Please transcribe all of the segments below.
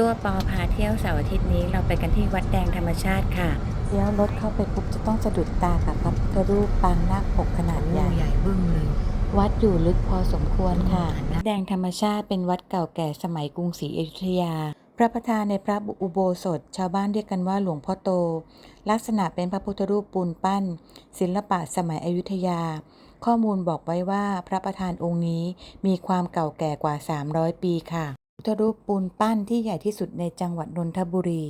ตัวปอพาเที่ยวเสาร์อาทิตย์นี้เราไปกันที่วัดแดงธรรมชาติค่ะเลี้ยวรถเข้าไปปุ๊บจะต้องสะดุดตากับพระพุทธรูปปางนาคปกขนาดใหญ่ใหญ่บึ้งเลยวัดอยู่ลึกพอสมควรค่ะอืมแดงธรรมชาติเป็นวัดเก่าแก่สมัยกรุงศรีอยุธยา พระประธานในพระอุโบสถ ชาวบ้านเรียกกันว่าหลวงพ่อโต ลักษณะเป็นพระพุทธรูปปูนปั้น ศิลปะสมัยอยุธยา ข้อมูลบอกไว้ว่าพระประธานองค์นี้มีความเก่าแก่กว่า 300 ปีค่ะพุท ธรูปปูนปั้นที่ใหญ่ที่สุดในจังหวัดนนทบุรี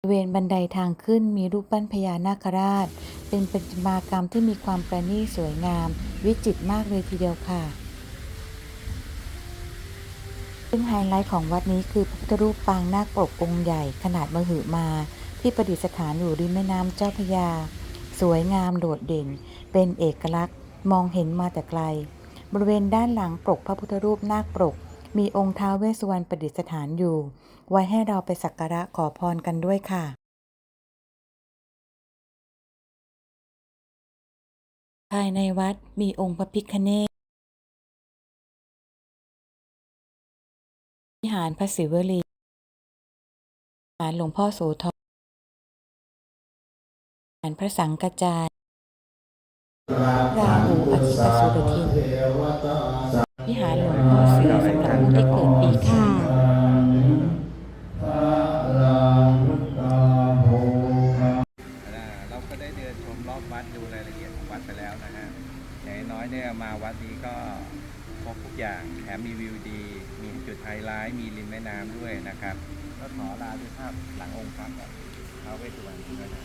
บริเวณบันไดทางขึ้นมีรูปปั้นพญานาคราช เป็นประติมากรรมที่มีความประณีตสวยงาม วิจิตรมากเลยทีเดียวค่ะ ซึ่งไฮไลท์ของวัดนี้คือพระพุทธรูปปางนาคปกองค์ใหญ่ขนาดมหึมา ที่ประดิษฐานอยู่ริมแม่น้ำเจ้าพยา สวยงามโดดเด่น เป็นเอกลักษณ์มองเห็นมาแต่ไกล บริเวณด้านหลังปกพระพุทธรูปนาคปก มีองค์ท้าวเวสสุวรรณประดิษฐานอยู่ ไว้ให้เราไปสักการะขอพรกันด้วยค่ะภายในวัดมีองค์พระพิฆเนศวิหารพระศิวลีวิหารหลวงพ่อโสธรวิหารพระสังกจายราหูอธิตสุรทิน น้อยเนี่ยมาวัดนี้ก็ครบทุกอย่างแถมมีวิวดี มีจุดไฮไลท์มีริมแม่น้ำด้วยนะครับ ก็ขอลาด้วยภาพหลังองค์พระก่อนท้าวเวสสุวรรณด้วยนะ